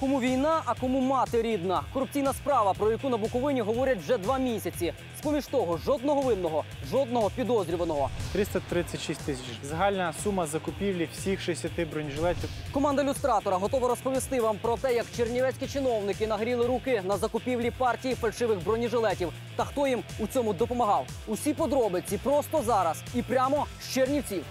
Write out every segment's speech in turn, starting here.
Кому війна, а кому мати рідна. Корупційна справа, про яку на Буковині говорять вже два місяці. З поміж того, жодного винного, жодного підозрюваного. 336 тисяч. Загальна сума закупівлі всіх 60 бронежилетів. Команда люстратора готова розповісти вам про те, як чернівецькі чиновники нагріли руки на закупівлі партії фальшивих бронежилетів та хто їм у цьому допомагав. Усі подробиці просто зараз і прямо з Чернівців.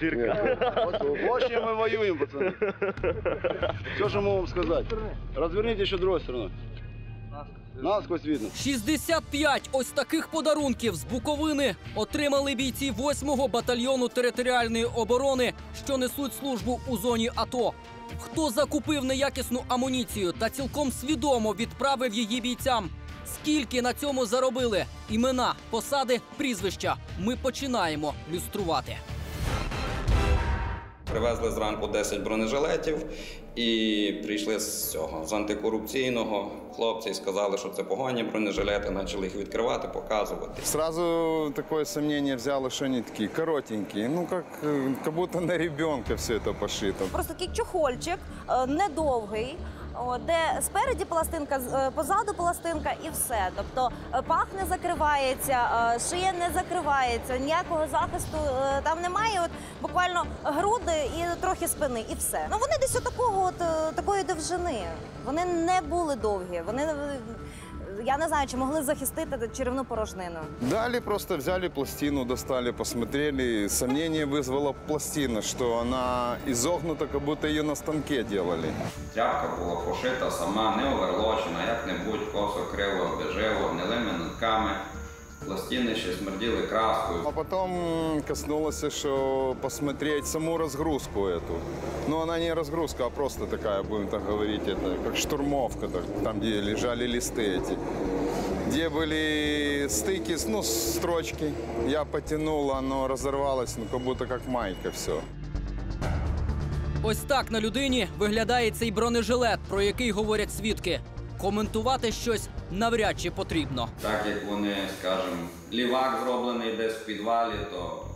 С чем мы воюем, пацаны. Все, что могу вам сказать. Разверните еще другой стороной. Насквозь видно. 65 ось таких подарунків з Буковини отримали бійці 8-го батальйону територіальної оборони, що несуть службу у зоні АТО. Хто закупив неякісну амуніцію та цілком свідомо відправив її бійцям? Скільки на цьому заробили? Імена, посади, прізвища. Ми починаємо люструвати. Привезли зранку 10 бронежилетів і прийшли з цього з антикорупційного. Хлопці сказали, що це погані бронежилети, почали їх відкривати, показувати. Сразу такое сумнення взяли, що вони такі коротенькі. Ну, как, як как будто на ребенка все це пошито. Просто такий чохольчик, е, недовгий, де спереді пластинка, е, позаду пластинка і все. Тобто е, пах не закривається, е, шия не закривається, ніякого захисту там немає. От буквально груди і трохи спини, і все. Ну вони десь отакого, от такої довжини. Вони не були довгі. Вони я не знаю, чи могли захистити черевну порожнину. Дали, просто взяли пластину, достали, посмотрели. Сомнение вызвала пластина, что она изогнута, как будто ее на станке делали. Тряпка була пошита сама, не оверлочена, як-небудь косо, криво, обдеживо, гнилими нитками. Пластини ще смерділи краскою. А потом м, коснулось, что посмотреть саму разгрузку эту. Но она не разгрузка, а просто такая, будем так говорить, это как штурмовка, так, там, где лежали листы эти. Где были стыки, ну, строчки. Я потянул, оно разорвалось, ну, как будто как майка все. Ось так на людині виглядає цей бронежилет, про який говорять свідки. Коментувати щось навряд чи потрібно. Так як вони, скажімо, лівак зроблений десь в підвалі, то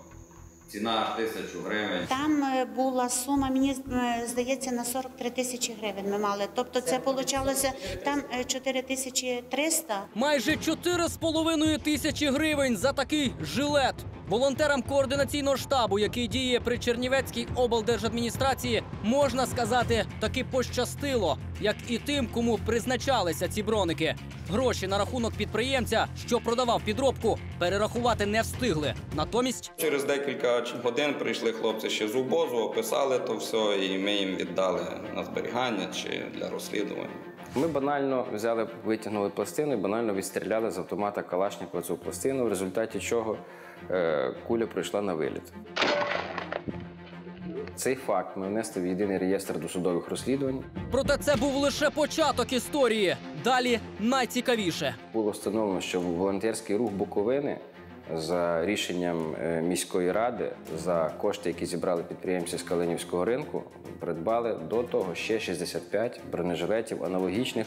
ціна аж тисячу гривень. Там е, була сума, мені е, здається, на 43 тисячі гривень ми мали. Тобто це получалося там е, 4 тисячі 300. Майже 4,5 тисячі гривень за такий жилет. Волонтерам координаційного штабу, який діє при Чернівецькій облдержадміністрації, можна сказати, таки пощастило, як і тим, кому призначалися ці броники. Гроші на рахунок підприємця, що продавав підробку, перерахувати не встигли. Натомість Через декілька годин прийшли хлопці ще з обозу, описали то все, і ми їм віддали на зберігання чи для розслідування. Ми банально взяли, витягнули пластину і банально відстріляли з автомата Калашникова цю пластину, в результаті чого куля пройшла на виліт. Цей факт ми внесли в єдиний реєстр досудових розслідувань. проте це був лише початок історії. Далі найцікавіше. Було встановлено, що волонтерський рух Буковини за рішенням е, міської ради за кошти, які зібрали підприємці з Калинівського ринку, придбали до того ще 65 бронежилетів аналогічних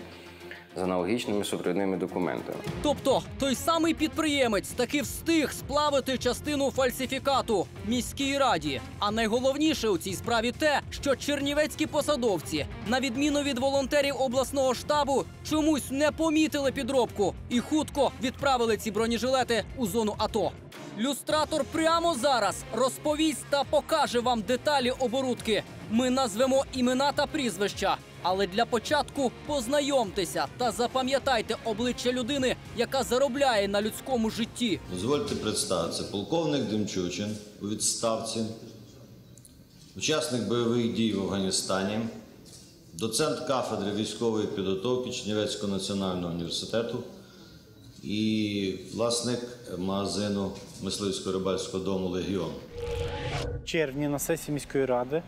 з аналогічними супровідними документами. Тобто той самий підприємець таки встиг сплавити частину фальсифікату міській раді. А найголовніше у цій справі те, що чернівецькі посадовці, на відміну від волонтерів обласного штабу, чомусь не помітили підробку і хутко відправили ці бронежилети у зону АТО. Люстратор прямо зараз розповість та покаже вам деталі оборудки. Ми назвемо імена та прізвища. Але для початку познайомтеся та запам'ятайте обличчя людини, яка заробляє на людському житті. Дозвольте представитися. Полковник Демчучин у відставці, учасник бойових дій в Афганістані, доцент кафедри військової підготовки Чернівецького національного університету і власник магазину мисливсько-рибальського дому Легіон. Червні на сесії міської ради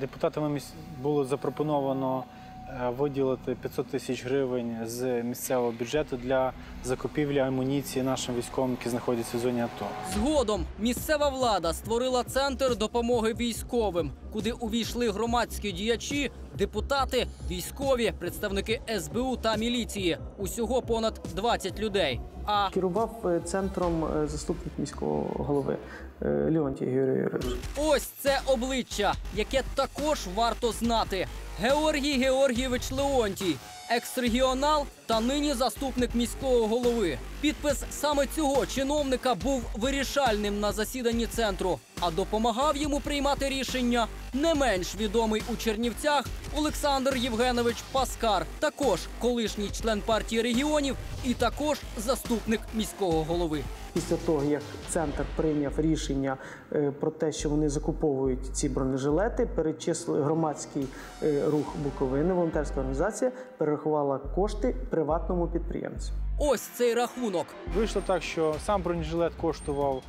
депутатами було запропоновано е, виділити 500 тисяч гривень з місцевого бюджету для закупівлі амуніції нашим військовим, які знаходяться в зоні АТО. Згодом місцева влада створила центр допомоги військовим, куди увійшли громадські діячі, депутати, військові, представники СБУ та міліції. Усього понад 20 людей. А Керував е, центром е, заступник міського голови е, Леонтій Георгій Юрійович. ось це обличчя, яке також варто знати. Георгій Георгійович Леонтій, екс-регіонал та нині заступник міського голови. Підпис саме цього чиновника був вирішальним на засіданні центру, а допомагав йому приймати рішення не менш відомий у Чернівцях Олександр Євгенович Паскар, також колишній член партії регіонів і також заступник міського голови. Після того, як центр прийняв рішення е, про те, що вони закуповують ці бронежилети, перечислили громадський е, рух Буковини, волонтерська організація перерахувала кошти приватному підприємцю. Ось цей рахунок. Вийшло так, що сам бронежилет коштував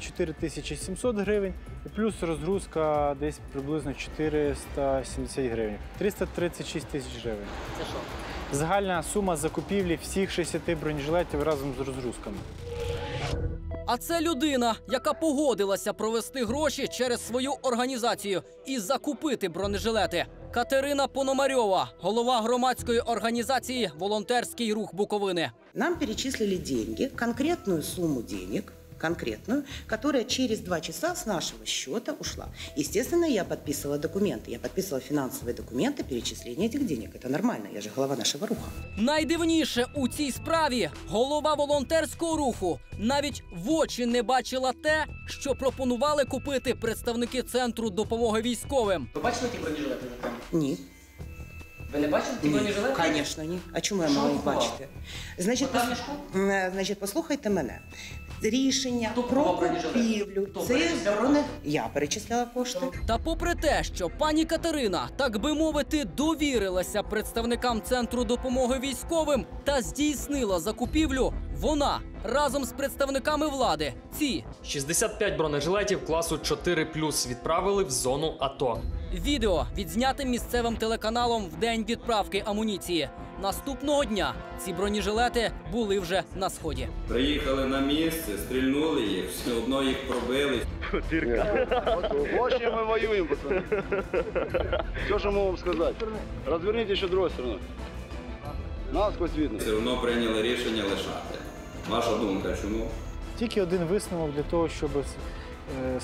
4700 гривень, і плюс розгрузка десь приблизно 470 гривень. 336 тисяч гривень. Це що? Загальна сума закупівлі всіх 60 бронежилетів разом з розгрузками. А це людина, яка погодилася провести гроші через свою організацію і закупити бронежилети. Катерина Пономарьова, голова громадської організації Волонтерський рух Буковини. Нам перечислили деньги, конкретную сумму денег, конкретную, которая через два часа с нашего счета ушла. Естественно, я подписывала документы. Я подписывала финансовые документы перечисления этих денег. Это нормально, я же глава нашего руха. Найдивніше у цій справі голова волонтерського руху навіть в очі не бачила те, що пропонували купити представники центру допомоги військовим. Ви бачили ті бронежилети? Ні. Ви не бачили ті Ні, бронежилети? Звісно, ні. А чому я Що мала ви їх купували? бачити? Значить, Отам пос- мішку? М, Значить, послухайте мене. Рішення Хто про купував купівлю. Хто Це перечисляв броне... Я перечисляла кошти. Та попри те, що пані Катерина, так би мовити, довірилася представникам центру допомоги військовим та здійснила закупівлю, вона разом з представниками влади ці 65 бронежилетів класу 4 відправили в зону АТО. Відео відзняте місцевим телеканалом в день відправки амуніції. Наступного дня ці бронежилети були вже на сході. Приїхали на місце, стрільнули їх, все одно їх пробили. С чем мы воюем, пацаны. Все, что вам сказать. Разверните еще другой стороной. Насквозь видно. Все одно прийняли рішення лишати. Ваша думка, чому? Тільки один висновок для того, щоб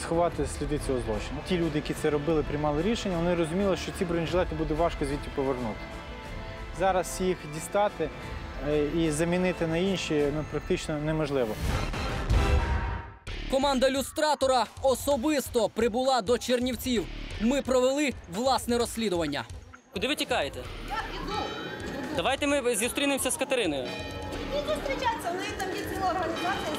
сховати сліди цього злочину. Ті люди, які це робили, приймали рішення, вони розуміли, що ці бронежилети буде важко звідти повернути. Зараз їх дістати е, і замінити на інші ну, практично неможливо. Команда люстратора особисто прибула до Чернівців. Ми провели власне розслідування. Куди ви тікаєте? Я іду. Давайте ми зустрінемося з Катериною. зустрічатися, в неї там є ціла організація.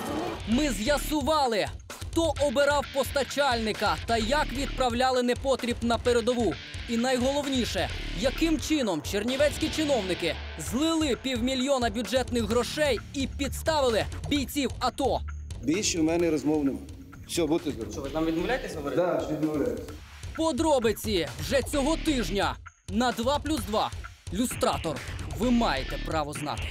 Ми з'ясували, хто обирав постачальника та як відправляли непотріб на передову. І найголовніше, яким чином чернівецькі чиновники злили півмільйона бюджетних грошей і підставили бійців АТО. Більше в мене розмов нема. Все, будьте здорові. Що ви нам відмовляєтесь говорити? Так, відмовляюсь. Подробиці вже цього тижня на 2 плюс 2. Люстратор. Ви маєте право знати.